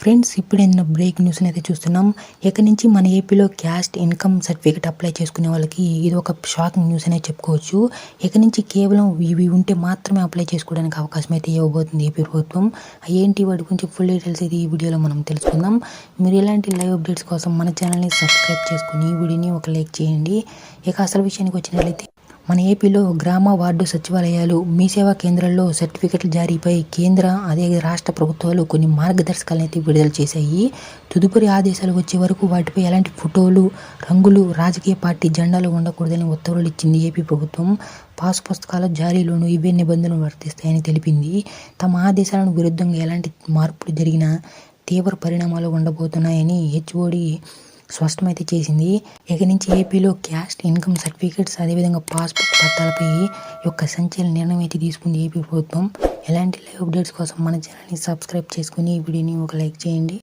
Friends ఇప్పుడు break న్యూస్ని అయితే చూస్తున్నాం. ఇక నుంచి మన ఏపీలో క్యాస్ట్ ఇన్కమ్ సర్టిఫికేట్ అప్లై చేసుకునే వాళ్ళకి ఇది ఒక షాకింగ్ న్యూస్ అనే చెప్పుకోవచ్చు. ఇక నుంచి కేవలం ఇవి ఉంటే మాత్రమే అప్లై చేసుకోవడానికి అవకాశం అయితే ఇవ్వబోతుంది ఏపీ ప్రభుత్వం. ఏంటి వాటి గురించి ఫుల్ డీటెయిల్స్ అయితే ఈ వీడియోలో మనం తెలుసుకుందాం. మీరు ఇలాంటి లైవ్ అప్డేట్స్ కోసం మన ఛానల్ని సబ్స్క్రైబ్ చేసుకుని ఈ వీడియోని ఒక లైక్ చేయండి. ఇక అసలు విషయానికి వచ్చినట్లయితే మన ఏపీలో గ్రామ వార్డు సచివాలయాలు మీ సేవా కేంద్రాల్లో సర్టిఫికెట్ల జారీపై కేంద్ర అదే రాష్ట్ర ప్రభుత్వాలు కొన్ని మార్గదర్శకాలను అయితే విడుదల చేశాయి. తదుపరి ఆదేశాలు వచ్చే వరకు వాటిపై ఎలాంటి ఫోటోలు రంగులు రాజకీయ పార్టీ జెండాలు ఉండకూడదని ఉత్తర్వులు ఇచ్చింది ఏపీ ప్రభుత్వం. పాస్ పుస్తకాల జారీలోనూ ఇవే నిబంధనలు వర్తిస్తాయని తెలిపింది. తమ ఆదేశాలను విరుద్ధంగా ఎలాంటి మార్పులు జరిగినా తీవ్ర పరిణామాలు ఉండబోతున్నాయని హెచ్ఓడి స్పష్టమైతే చేసింది. ఇక నుంచి ఏపీలో క్యాస్ట్ ఇన్కమ్ సర్టిఫికేట్స్ అదేవిధంగా పాస్బుక్ పట్టాలపై యొక్క సంచలన నిర్ణయం అయితే తీసుకుంది ఏపీ ప్రభుత్వం. ఎలాంటి లైవ్ అప్డేట్స్ కోసం మన ఛానల్ని సబ్స్క్రైబ్ చేసుకుని ఈ వీడియోని ఒక లైక్ చేయండి.